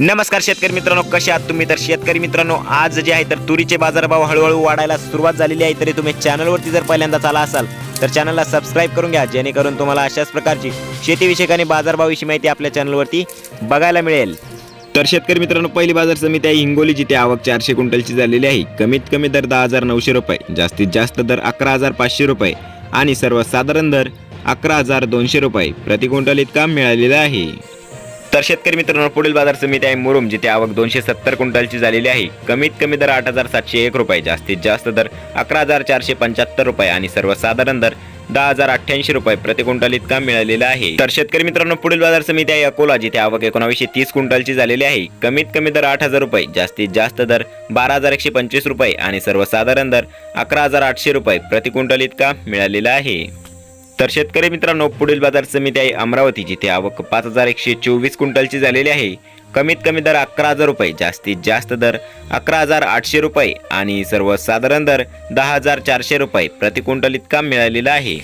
नमस्कार शेतकरी मित्रांनो कसे आहात तुम्ही? तर शेतकरी मित्रांनो आज जे आहे तर तुरीचे बाजारभाव हळूहळू वाढायला सुरुवात झालेली आहे. तरी तुम्ही चॅनलवरती जर पहिल्यांदाच आला असाल तर चॅनलला सबस्क्राईब करून घ्या जेणेकरून तुम्हाला अशाच प्रकारची शेतीविषयक आणि बाजारभावाविषयी माहिती आपल्या चॅनलवरती बघायला मिळेल. तर शेतकरी मित्रांनो पहिली बाजार समिती आहे हिंगोली जिथे आवक चारशे क्विंटलची झालेली आहे. कमीत कमी दर दहा हजार नऊशे रुपये जास्तीत जास्त दर अकरा हजार पाचशे रुपये आणि सर्वसाधारण दर अकरा हजार दोनशे रुपये प्रति क्विंटल इतका मिळालेला आहे. तर शेतकरी मित्रांनो पुढील बाजार समिती आहे मुरुम जिथे आवक दोनशे सत्तर क्विंटलची झालेली आहे. कमीत कमी दर आठ हजार सातशे एक रुपये जास्तीत जास्त दर अकरा हजार चारशे पंच्याहत्तर रुपये आणि सर्वसाधारण दर दहा हजार अठ्ठ्याऐंशी रुपये प्रति क्विंटल इतका मिळालेला आहे. तर शेतकरी मित्रांनो पुढील बाजार समिती आहे अकोला जिथे आवक एकोणावीसशे तीस क्विंटलची झालेली आहे. कमीत कमी दर आठ हजार रुपये जास्तीत जास्त दर बारा हजार एकशे पंचवीस रुपये आणि सर्वसाधारण दर अकरा हजार आठशे रुपये प्रति क्विंटल इतका मिळालेला आहे. तर शेतकरी मित्रांनो पुढील बाजार समिती आहे अमरावती जिथे आवक पाच हजार एकशे चोवीस क्विंटलची झालेली आहे. कमीत कमी दर अकरा हजार रुपये जास्तीत जास्त दर अकरा हजार आठशे रुपये आणि सर्वसाधारण दर दहा हजार चारशे रुपये प्रति क्विंटल इतका मिळालेला आहे.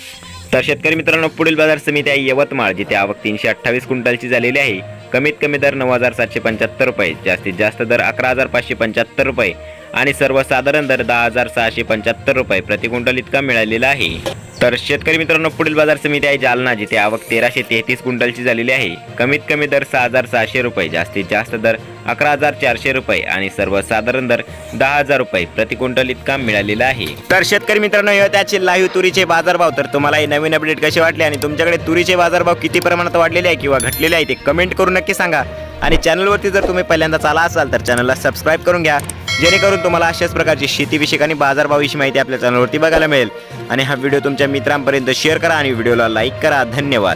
तर शेतकरी मित्रांनो पुढील बाजार समिती आहे यवतमाळ जिथे आवक तीनशे अठ्ठावीस क्विंटलची झालेली आहे. कमीत कमी दर नऊ हजार सातशे पंच्याहत्तर रुपये जास्तीत जास्त दर अकरा हजार पाचशे पंच्याहत्तर रुपये आणि सर्वसाधारण दर दहा हजार सहाशे पंच्याहत्तर रुपये प्रति क्विंटल इतका मिळालेला आहे. तर शेतकरी मित्रांनो पुढील बाजार समिती आहे जालना जिथे आवक तेराशे तेहतीस क्विंटलची झालेली आहे. कमीत कमी दर सहा हजार सहाशे रुपये जास्तीत जास्त दर अकरा हजार चारशे रुपये आणि सर्वसाधारण दर दहा हजार रुपये प्रति क्विंटल इतका मिळालेला आहे. तर शेतकरी मित्रांनो त्याचे लाईव्ह तुरीचे बाजारभाव तर तुम्हाला हे नवीन अपडेट कसे वाटले आणि तुमच्याकडे तुरीचे बाजारभाव किती प्रमाणात वाढलेले आहे किंवा घटलेले आहे ते कमेंट करून नक्की सांगा. आणि चॅनलवरती जर तुम्ही पहिल्यांदाच आला असाल तर चॅनलला सबस्क्राईब करून घ्या. जेणेकरून तुम्हाला अशाच प्रकारची शेतीविषयक आणि बाजारभावाविषयी माहिती आपल्या चॅनलवरती बघायला मिळेल. आणि हा व्हिडिओ तुमच्या मित्रांपर्यंत शेअर करा आणि व्हिडिओला लाईक करा. धन्यवाद.